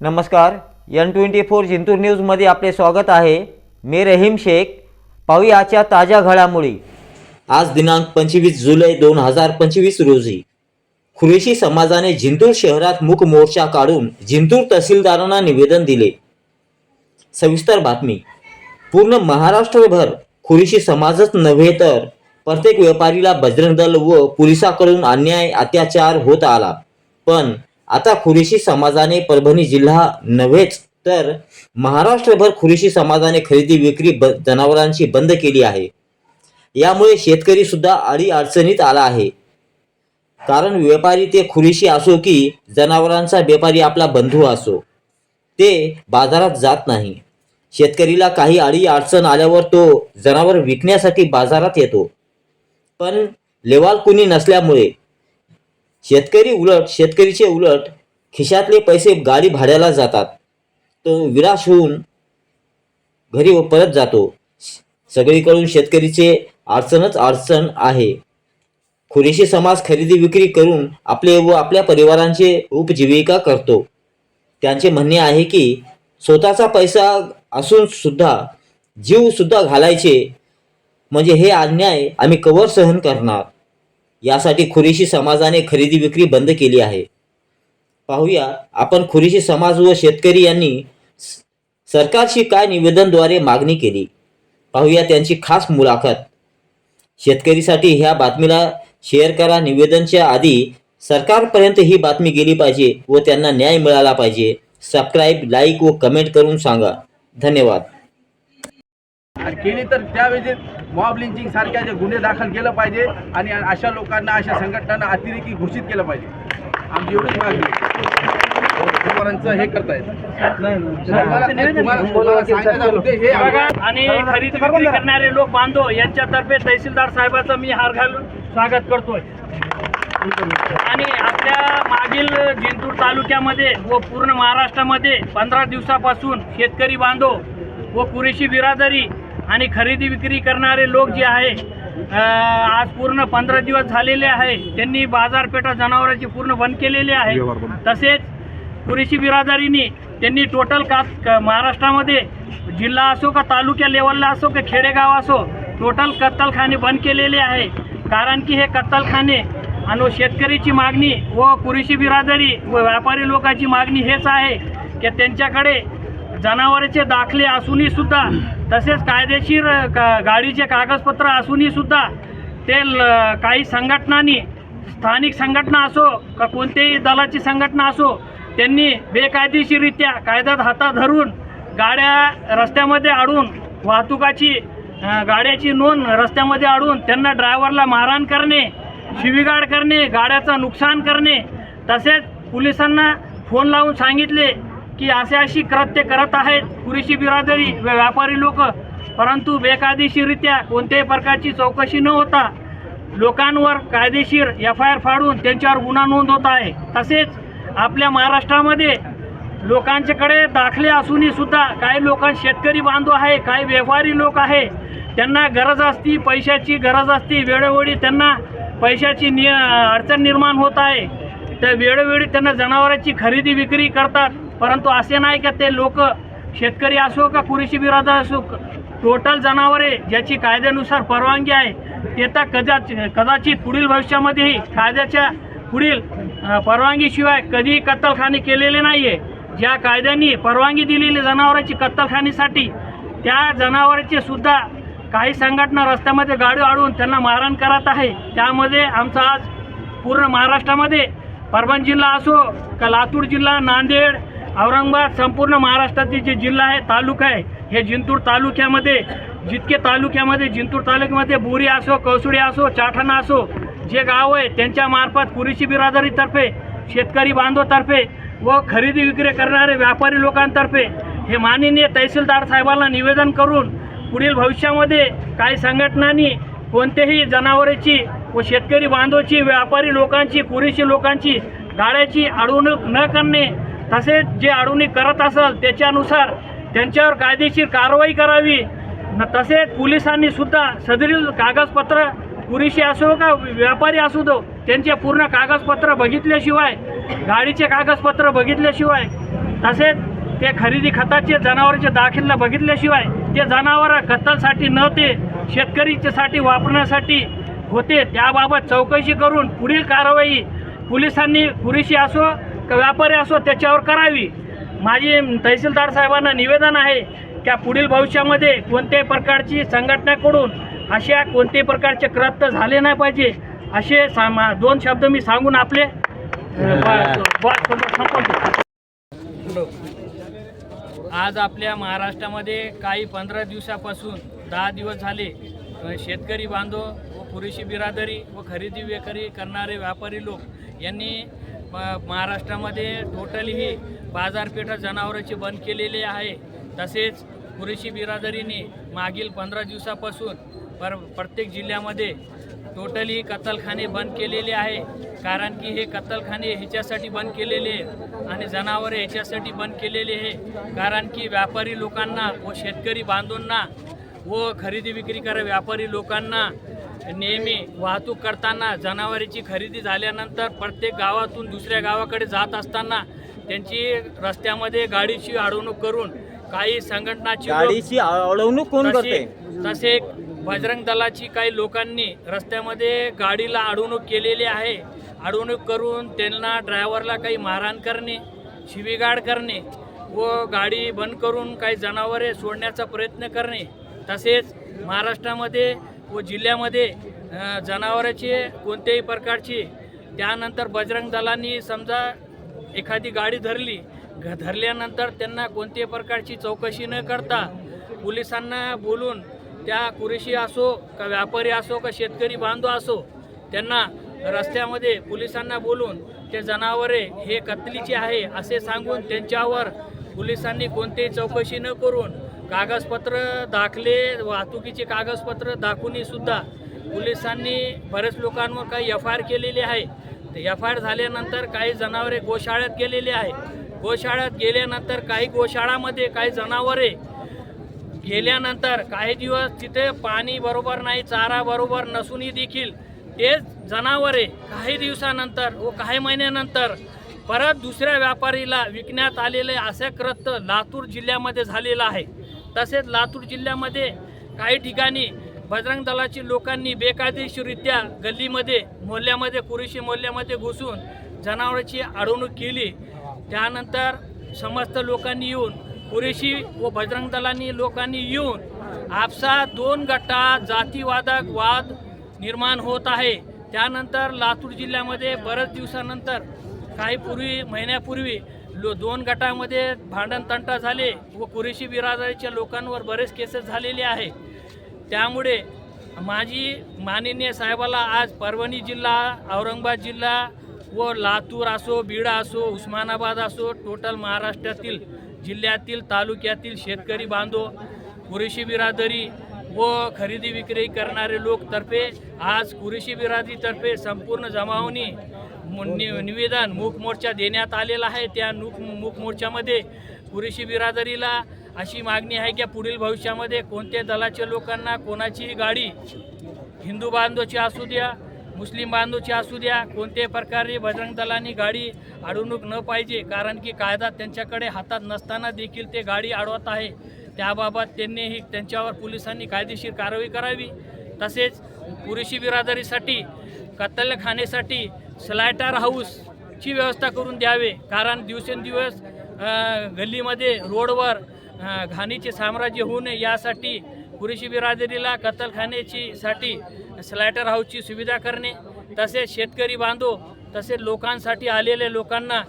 नमस्कार N twenty four Jintur न्यूजमध्ये आपले स्वागत आहे. मी रहीम शेख. पाहुयाच्या ताज्या घडामोडी. आज दिनांक पंचवीस जुलै दोन हजार पंचवीस रोजी खुरेशी समाजाने जिंतूर शहरात मुख मोर्चा काढून जिंतूर तहसीलदारांना निवेदन दिले. सविस्तर बातमी. पूर्ण महाराष्ट्रभर खुरेशी समाजच नव्हे तर प्रत्येक व्यापारीला बजरंग दल व पोलिसाकडून अन्याय अत्याचार होत आला. पण आता खुरीशी समाजाने परभणी जिल्हा नव्हेच तर महाराष्ट्रभर खुरीशी समाजाने खरेदी विक्री ब जनावरांची बंद केली आहे. यामुळे शेतकरी सुद्धा अडी अडचणीत आला आहे. कारण व्यापारी ते खुरीशी असो की जनावरांचा व्यापारी आपला बंधू असो ते बाजारात जात नाही. शेतकरीला काही अडी अडचण आल्यावर तो जनावर विकण्यासाठी बाजारात येतो. पण लेवाल कुणी नसल्यामुळे शेतकरी उलट शेतकरीचे उलट खिशातले पैसे गाडी भाड्याला जातात. तो विराश होऊन घरी व परत जातो. सगळीकडून शेतकरीचे अडचणच अडचण आहे. खुरेशी समाज खरेदी विक्री करून आपले व आपल्या परिवारांचे उपजीविका करतो. त्यांचे म्हणणे आहे की स्वतःचा पैसा असून सुद्धा जीव सुद्धा घालायचे म्हणजे हे अन्याय आम्ही कवर सहन करणार. यासाठी खुरीशी समाजाने खरेदी विक्री बंद केली आहे. पाहूया आपण खुरीशी समाज व शेतकरी यांनी सरकारशी काय निवेदनद्वारे मागणी केली? पाहूया त्यांची खास मुलाखत. शेतकरीसाठी ह्या बातमीला शेअर करा. निवेदनच्या आधी सरकारपर्यंत ही बातमी गेली पाहिजे व त्यांना न्याय मिळाला पाहिजे. सबस्क्राईब लाईक व कमेंट करून सांगा. धन्यवाद. आणि केली तर त्यावेळी मॉब लिंचिंग सारख्या जे गुन्हे दाखल केलं पाहिजे आणि अशा लोकांना अशा संघटनांना अतिरेकी घोषित केलं पाहिजे. आमची एवढीच मागणी हे करतायत. हे आणि खरेदी विक्री करणारे लोक बांधव यांच्यातर्फे तहसीलदार साहेबाचं मी हार घालून स्वागत करतोय. आणि आपल्या मागील जिंतूर तालुक्यामध्ये व पूर्ण महाराष्ट्रामध्ये पंधरा दिवसापासून शेतकरी बांधव व पुरेशी बिरादरी आणि खरेदी विक्री करणारे लोक जे आहे आज पूर्ण पंधरा दिवस झालेले आहे. त्यांनी बाजारपेठा जनावरांची पूर्ण बंद केलेली आहे. तसेच पुरेशी बिरादरीने त्यांनी टोटल का क- महाराष्ट्रामध्ये जिल्हा असो का तालुक्या लेवलला असो का खेडेगाव असो टोटल कत्तलखाने बंद केलेले आहे. कारण की हे कत्तलखाने आणि शेतकरीची मागणी व पुरेशी बिरादरी व व्यापारी लोकांची मागणी हेच आहे की त्यांच्याकडे जनावराचे दाखले असूनही सुद्धा तसेच कायदेशीर का गाडीचे कागदपत्र असूनही सुद्धा ते ल- काही संघटनांनी स्थानिक संघटना असो का कोणत्याही दलाची संघटना असो त्यांनी बेकायदेशीररित्या कायद्यात हातात धरून गाड्या रस्त्यामध्ये अडून वाहतुकाची गाड्याची नोंद रस्त्यामध्ये अडून त्यांना ड्रायव्हरला मारहाण करणे शिवीगाड करणे गाड्याचं नुकसान करणे तसेच पोलिसांना फोन लावून सांगितले की असे अशी कृत्य करत आहेत पुरेशी बिरादरी व व्यापारी लोक. परंतु बेकायदेशीररित्या कोणत्याही प्रकारची चौकशी न होता लोकांवर कायदेशीर एफ आय आर फाडून त्यांच्यावर गुन्हा नोंद होत आहे. तसेच आपल्या महाराष्ट्रामध्ये लोकांच्याकडे दाखले असूनही सुद्धा काही लोक शेतकरी बांधव आहे काही व्यापारी लोक आहे. त्यांना गरज असती पैशाची गरज असती वेळोवेळी त्यांना पैशाची नि अडचण निर्माण होत आहे. तर वेळोवेळी त्यांना जनावरांची खरेदी विक्री करतात. परंतु असे नाही का ते लोक शेतकरी असो का पुरेशी बिरादर असो टोटल जनावरे ज्याची कायद्यानुसार परवानगी आहे ते तर कदाच कदाचित पुढील भविष्यामध्येही कायद्याच्या पुढील परवानगीशिवाय कधीही कत्तलखाने केलेले नाही आहे ज्या कायद्यांनी परवानगी दिलेली जनावरांची कत्तलखानीसाठी त्या जनावरांचे सुद्धा काही संघटना रस्त्यामध्ये गाडी अडवून त्यांना मारहाण करत आहे. त्यामध्ये आमचा आज पूर्ण महाराष्ट्रामध्ये परभणी जिल्हा असो का लातूर जिल्हा नांदेड औरंगाबाद संपूर्ण महाराष्ट्रातील जे जिल्हा आहे तालुका आहे हे जिंतूर तालुक्यामध्ये जितके तालुक्यामध्ये जिंतूर तालुक्यामध्ये बोरी असो कौसुडी असो चाठणा असो जे गाव आहे त्यांच्यामार्फत कुरीशी बिरादरीतर्फे शेतकरी बांधवतर्फे व खरेदी विक्री करणारे व्यापारी लोकांतर्फे हे माननीय तहसीलदार साहेबांना निवेदन करून पुढील भविष्यामध्ये काही संघटनांनी कोणत्याही जनावरांची व शेतकरी बांधवची व्यापारी लोकांची कुरीशी लोकांची गाड्याची अडवणूक न करणे तसेच जे अडवणी करत असेल त्याच्यानुसार त्यांच्यावर कायदेशीर कारवाई करावी. न तसेच पोलिसांनी सुद्धा सदरील कागदपत्र पुरेशी असो का व्यापारी असू दो त्यांचे पूर्ण कागदपत्र बघितल्याशिवाय गाडीचे कागदपत्र बघितल्याशिवाय तसेच ते खरेदी खताचे जनावरांचे दाखिला बघितल्याशिवाय ते जनावर कत्तलसाठी न ते शेतकरीच्यासाठी वापरण्यासाठी होते. त्याबाबत चौकशी करून पुढील कारवाई पोलिसांनी पुरेशी असो का व्यापारी असो त्याच्यावर करावी. माझी तहसीलदार साहेबांना निवेदन आहे की पुढील भविष्यामध्ये कोणत्याही प्रकारची संघटनेकडून अशा कोणत्याही प्रकारचे कृत्य झाले नाही पाहिजे असे सामा दोन शब्द मी सांगून आपले आज आपल्या महाराष्ट्रामध्ये काही पंधरा दिवसापासून दहा दिवस झाले शेतकरी बांधव व पुरेशी बिरादरी व खरेदी विक्री करणारे व्यापारी लोक यांनी महाराष्ट्रामध्ये टोटली ही बाजारपेठा जनावरांची बंद केलेली आहे. तसेच पुरेशी बिरादरीने मागील पंधरा दिवसापासून पर प्रत्येक जिल्ह्यामध्ये टोटली कत्तलखाने बंद केलेले आहे. कारण की हे कत्तलखाने ह्याच्यासाठी बंद केलेले आहे आणि जनावरे ह्याच्यासाठी बंद केलेले आहे. कारण की व्यापारी लोकांना व शेतकरी बांधवांना व खरेदी विक्री करा व्यापारी लोकांना नेहमी वाहतूक करताना जनावरांची खरेदी झाल्यानंतर प्रत्येक गावातून दुसऱ्या गावाकडे जात असताना त्यांची रस्त्यामध्ये गाडीची अडवणूक करून काही संघटनाची गाडीची अडवणूक कोण करते? तसे बजरंग दलाची काही लोकांनी रस्त्यामध्ये गाडीला अडवणूक केलेली आहे. अडवणूक करून त्यांना ड्रायव्हरला काही मारहाण करणे शिवीगाळ करणे व गाडी बंद करून काही जनावरे सोडण्याचा प्रयत्न करणे. तसेच महाराष्ट्रामध्ये व जिल्ह्यामध्ये जनावराचे कोणत्याही प्रकारची त्यानंतर बजरंग दलांनी समजा एखादी गाडी धरली घ धरल्यानंतर त्यांना कोणत्याही प्रकारची चौकशी न करता पोलिसांना बोलून त्या कुरेशी असो का व्यापारी असो का शेतकरी बांधव असो त्यांना रस्त्यामध्ये पोलिसांना बोलून ते जनावरे हे कत्लीचे आहे असे सांगून त्यांच्यावर पोलिसांनी कोणतीही चौकशी न करून कागदपत्र दाखले वाहतुकीचे कागदपत्र दाखवूनही सुद्धा पोलिसांनी बरेच लोकांवर काही एफ आय आर केलेली आहे. ते एफ आय आर झाल्यानंतर काही जनावरे गोशाळ्यात गेलेले आहे. गोशाळ्यात गेल्यानंतर काही गोशाळामध्ये काही जनावरे गेल्यानंतर काही दिवस तिथे पाणी बरोबर नाही चारा बरोबर नसूनही देखील तेच जनावरे काही दिवसानंतर व काही महिन्यानंतर परत दुसऱ्या व्यापारीला विकण्यात आलेले असे कृत्य लातूर जिल्ह्यामध्ये झालेलं आहे. तसेच लातूर जिल्ह्यामध्ये काही ठिकाणी बजरंग दलाची लोकांनी बेकायदेशीररित्या गल्लीमध्ये मोहल्ल्यामध्ये कुरेशी मोहल्ल्यामध्ये घुसून जनावरांची अडवणूक केली. त्यानंतर समस्त लोकांनी येऊन पुरेशी व बजरंग दलांनी लोकांनी येऊन आपसा दोन गटात जातीवादक वाद निर्माण होत आहे. त्यानंतर लातूर जिल्ह्यामध्ये बऱ्याच दिवसानंतर काही पूर्वी महिन्यापूर्वी लो दोन गटामध्ये भांडणतंटा झाले व कुरेशी बिरादरीच्या लोकांवर बरेच केसेस झालेले आहे त्यामुळे माझी माननीय साहेबाला आज परभणी जिल्हा औरंगाबाद जिल्हा व लातूर असो बीड असो उस्मानाबाद असो टोटल महाराष्ट्रातील जिल्ह्यातील तालुक्यातील शेतकरी बांधव कुरेशी बिरादरी व खरेदी विक्री करणारे लोकतर्फे आज कुरेशी बिरादरीतर्फे संपूर्ण जमावणी निवेदन मूक मोर्चा देण्यात आलेला आहे. त्या नूक मूक मोर्चामध्ये पुरेशी बिरादरीला अशी मागणी आहे की पुढील भविष्यामध्ये कोणत्या दलाच्या लोकांना कोणाचीही गाडी हिंदू बांधवची असू द्या मुस्लिम बांधवची असू द्या कोणत्याही प्रकारे बजरंग दलांनी गाडी अडवणूक न पाहिजे कारण की कायदा त्यांच्याकडे हातात नसताना देखील ते गाडी अडवत आहे. त्याबाबत त्यांनीही त्यांच्यावर पोलिसांनी कायदेशीर कारवाई करावी. तसेच पुरेशी बिरादरीसाठी कत्तलखानेसाठी स्लायटर हाऊसची व्यवस्था करून द्यावे कारण दिवसेंदिवस गल्लीमध्ये रोडवर घाणीचे साम्राज्य होऊ नये यासाठी पुरेशी बिरादरीला कत्तलखान्याची साठी स्लायटर हाऊसची सुविधा करणे तसेच शेतकरी बांधव तसेच लोकांसाठी आलेल्या लोकांना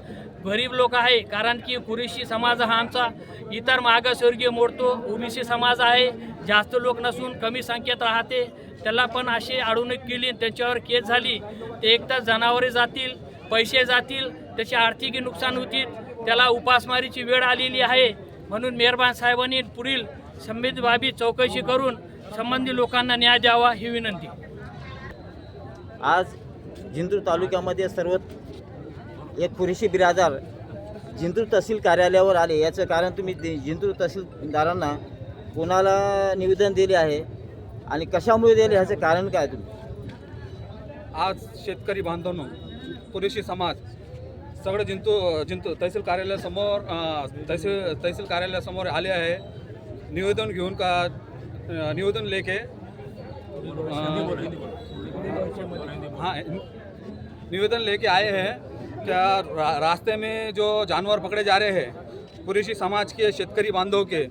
गरीब लोक आहे कारण की कुरेशी समाज हा आमचा इतर मागासवर्गीय मोडतो. ओबीसी समाज आहे जास्त लोक नसून कमी संख्येत राहते. त्याला पण अशी अडवणूक केली त्याच्यावर केस झाली. ते एक तर जनावरे जातील पैसे जातील त्याचे आर्थिक नुकसान होतील. त्याला उपासमारीची वेळ आलेली आहे. म्हणून मेहरबान साहेबांनी पुढील संबंधित बाबी चौकशी करून संबंधित लोकांना न्याय द्यावा ही विनंती. आज जिंतूर तालुक्यामध्ये सर्व एक पुरेशी बिरादार जिंतूर तहसील कार्यालयावर आले. याचं कारण तुम्ही दि- जिंतूर तहसीलदारांना कोणाला निवेदन दिले आहे? आणि कशामुळे दिले ह्याचं कारण काय तुम्ही? आज शेतकरी बांधवांनो पुरेशी समाज सगळे जिंतू जिंतू तहसील कार्यालयासमोर अ, तहसील तहसील कार्यालयासमोर आले आहे. निवेदन घेऊन का निवेदन लेके हाँ निवेदन लेके आए हैं क्या रा, रास्ते में जो जानवर पकड़े जा रहे हैं पुरेशी समाज के शेतकरी बांधव के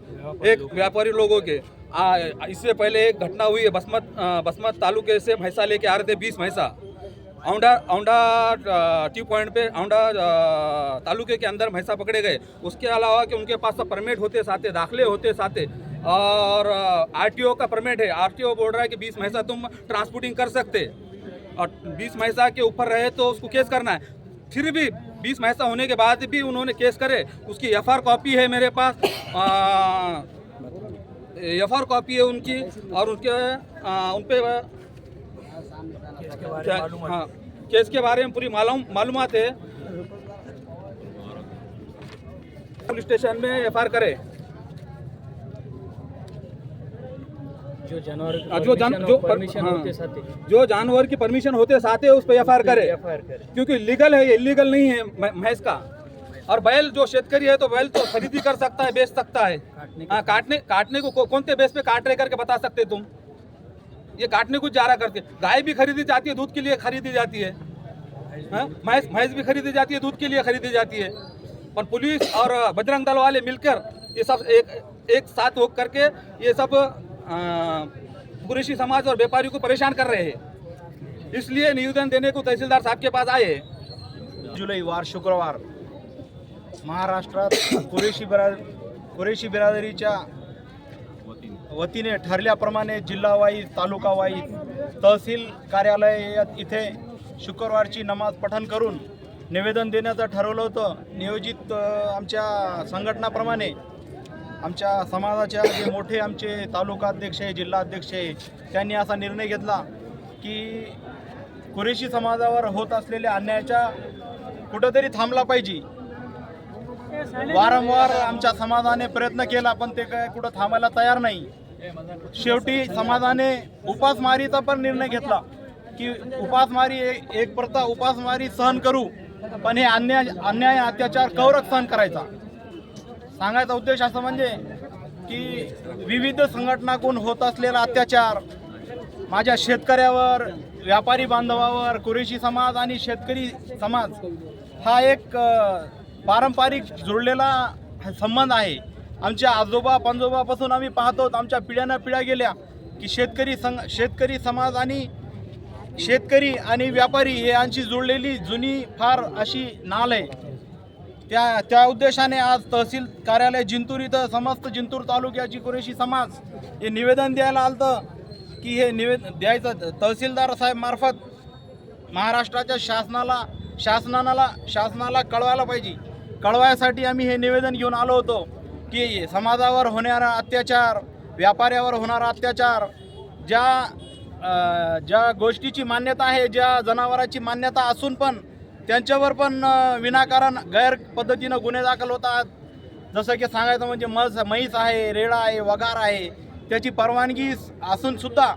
एक व्यापारी लोगों के आ, इससे पहले एक घटना हुई है बसमत बसमत तालुके से भैंसा लेके आ रहे थे बीस भैंसा। औंडा औंडा ट्यू पॉइंट पे औंडा तालुके के अंदर भैंसा पकड़े गए। उसके अलावा कि उनके पास सब परमिट होते साथे दाखले होते साथे और आरटीओ का परमिट है। आरटीओ बोल रहा है कि बीस भैंसा तुम ट्रांसपोर्टिंग कर सकते। और बीस भैंसा के ऊपर रहे तो उसको केस करना है। फिर भी बीस भैंसा होने के बाद भी उन्होंने केस करे। उसकी एफआर कॉपी है मेरे पास। एफ़ आर कॉपी है उनकी और उनके आ, उन पे क्या हाँ? केस के बारे में पूरी मालूम मालूमात है। पुलिस स्टेशन में एफ़ आर करे। जो जानवर जो जान जो परमिशन हाँ, होते साथ जो जानवर की परमिशन होते साथ उस पर एफ़ करे। एफआईआर करे। क्योंकि लीगल है ये इलीगल नहीं है मै- भैंस का। और बैल जो शेतकरी है तो बैल तो खरीदी कर सकता है बेच सकता है। हाँ काटने काटने को कौन से बेस पे काट रहे करके बता सकते तुम? ये काटने को जा रहा करके गाय भी खरीदी जाती है दूध के लिए खरीदी जाती है। हाँ? भैंस भैंस भी खरीदी जाती है दूध के लिए खरीदी जाती है। पर पुलिस और बजरंग दल वाले मिलकर ये सब एक एक साथ हो करके ये सब कुरेशी समाज और व्यापारी को परेशान कर रहे हैं। इसलिए निवेदन देने को तहसीलदार साहब के पास आए हैं। जुलै वार शुक्रवार। महाराष्ट्रात कुरेशी बिरा कुरेशी बिरादरीच्या वतीने ठरल्याप्रमाणे जिल्हावाई तालुकावाई तहसील कार्यालयात इथे शुक्रवारची नमाज पठण करून निवेदन देण्याचं ठरवलं होतं. नियोजित आमच्या संघटनाप्रमाणे आमच्या समाजाच्या जे मोठे आमचे तालुका अध्यक्ष आहे जिल्हा अध्यक्ष आहे त्यांनी असा निर्णय घेतला की कुरेशी समाजावर होत असलेल्या अन्यायाच्या कुठंतरी थांबला पाहिजे. वारंवार आमच्या समाजाने प्रयत्न केला पण ते काय कुठं थांबायला तयार नाही. शेवटी समाजाने उपासमारीचा पण निर्णय घेतला की उपासमारी एक प्रथा उपासमारी सहन करू पण हे अन्याय अन्याय अत्याचार कौरक सहन करायचा. सांगायचा उद्देश असं म्हणजे की विविध संघटनाकडून होत असलेला अत्याचार माझ्या शेतकऱ्यावर व्यापारी बांधवावर कुरेशी समाज आणि शेतकरी समाज हा एक पारंपरिक जुळलेला संबंध आहे. आमच्या आजोबा पंजोबापासून आम्ही पाहतो आमच्या पिढ्यानं पिढ्या गेल्या की शेतकरी संघ शेतकरी समाज आणि शेतकरी आणि व्यापारी हे यांची जुळलेली जुनी फार अशी नाल आहे. त्या त्या उद्देशाने आज तहसील कार्यालय जिंतूर इथं समस्त जिंतूर तालुक्याची कुरेशी समाज हे निवेदन द्यायला आलं की हे निवेदन द्यायचं. तहसीलदार साहेब मार्फत महाराष्ट्राच्या शासनाला शासनाला शासनाला कळवायला पाहिजे. कळवायसाठी आम्ही हे निवेदन घेऊन आलो होतो की समाजावर होणारा अत्याचार व्यापाऱ्यावर होणारा अत्याचार ज्या ज्या गोष्टीची मान्यता आहे ज्या जनावराची मान्यता असून पण त्यांच्यावर पण विनाकारण गैर पद्धतीनं गुन्हे दाखल होतात. जसं की सांगायचं म्हणजे मस म्हैस आहे रेडा आहे वगार आहे त्याची परवानगी असून सुद्धा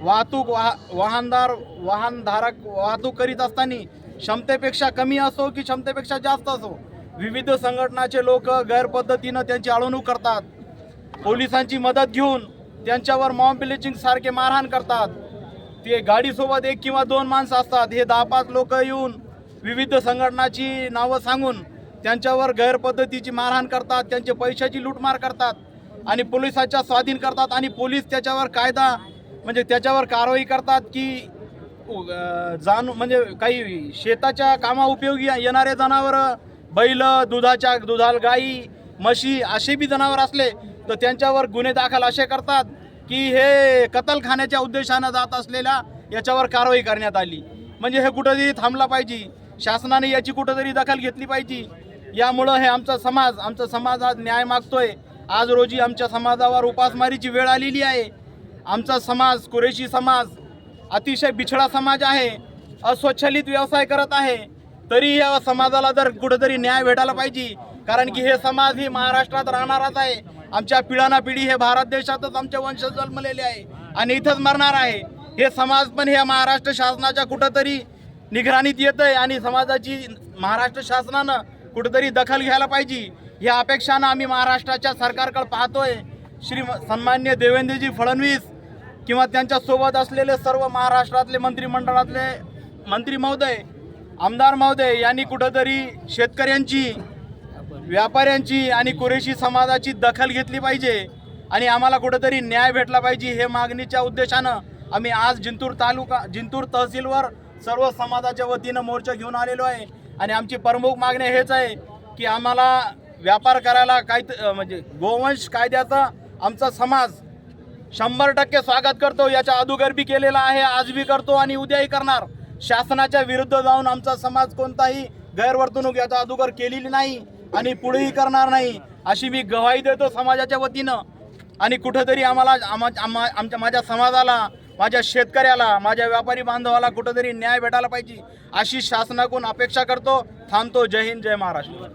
वाहतूक वाह वाहनदार वाहनधारक वाहतूक करीत असताना क्षमतेपेक्षा कमी असो की क्षमतेपेक्षा जास्त असो विविध संघटनाचे लोक गैरपद्धतीनं त्यांची अळवणूक करतात. पोलिसांची मदत घेऊन त्यांच्यावर मॉम ब्लिचिंग सारखे मारहाण करतात. ते गाडीसोबत एक किंवा दोन माणसं असतात. हे दहा पाच लोक येऊन विविध संघटनाची नावं सांगून त्यांच्यावर गैरपद्धतीची मारहाण करतात. त्यांचे पैशाची लूटमार करतात आणि पोलिसाच्या स्वाधीन करतात आणि पोलीस त्याच्यावर कायदा म्हणजे त्याच्यावर कारवाई करतात की जाणू म्हणजे काही शेताच्या कामा उपयोगी येणारे जनावरं बैल दुधाच्या दुधाल गाई म्हशी असे बी जनावर असले तर त्यांच्यावर गुन्हे दाखल असे करतात की हे कतलखान्याच्या उद्देशानं जात असलेल्या याच्यावर कारवाई करण्यात आली. म्हणजे हे कुठंतरी थांबला पाहिजे. शासनाने याची कुठंतरी दखल घेतली पाहिजे. यामुळं हे आमचा समाज आमचा समाज आज न्याय मागतोय. आज रोजी आमच्या समाजावर उपासमारीची वेळ आलेली आहे. आमचा समाज कुरेशी समाज अतिशय बिछडा समाज आहे. अस्वच्छलित व्यवसाय करत आहे. तरी या समाजाला जर कुठेतरी न्याय भेटायला पाहिजे कारण की हे समाज ही महाराष्ट्रात राहणारच आहे. आमच्या पिढाना पिढी हे भारत देशातच आमचे वंशज जन्मलेले आहे आणि इथंच मरणार आहे. हे समाज पण हे महाराष्ट्र शासनाच्या कुठंतरी निगराणीत येत आहे आणि समाजाची महाराष्ट्र शासनानं कुठंतरी दखल घ्यायला पाहिजे. या अपेक्षानं आम्ही महाराष्ट्राच्या सरकारकडे पाहतोय. श्री सन्मान्य देवेंद्रजी फडणवीस किंवा त्यांच्यासोबत असलेले सर्व महाराष्ट्रातले मंत्रिमंडळातले मंत्री महोदय आमदार महोदय यांनी कुठंतरी शेतकऱ्यांची व्यापाऱ्यांची आणि कुरेशी समाजाची दखल घेतली पाहिजे आणि आम्हाला कुठंतरी न्याय भेटला पाहिजे हे मागणीच्या उद्देशानं आम्ही आज जिंतूर तालुका जिंतूर तहसीलवर सर्व समाजाच्या वतीनं मोर्चा घेऊन आलेलो आहे. आणि आमची प्रमुख मागणी हेच आहे की आम्हाला व्यापार करायला काय म्हणजे गोवंश कायद्याचा आमचा समाज शंभर टक्के स्वागत करतो याच्या अगोदर केलेला आहे आज बी करतो आणि उद्याही करणार. शासनाच्या विरुद्ध जाऊन आमचा समाज कोणताही गैरवर्तणूक याचा अगोदर केलेली नाही आणि पुढेही करणार नाही अशी मी गवाही देतो समाजाच्या वतीनं. आणि कुठंतरी आम्हाला आमच्या माझ्या समाजाला माझ्या शेतकऱ्याला माझ्या व्यापारी बांधवाला कुठंतरी न्याय भेटायला पाहिजे अशी शासनाकडून अपेक्षा करतो. थांबतो. जय हिंद जय महाराष्ट्र.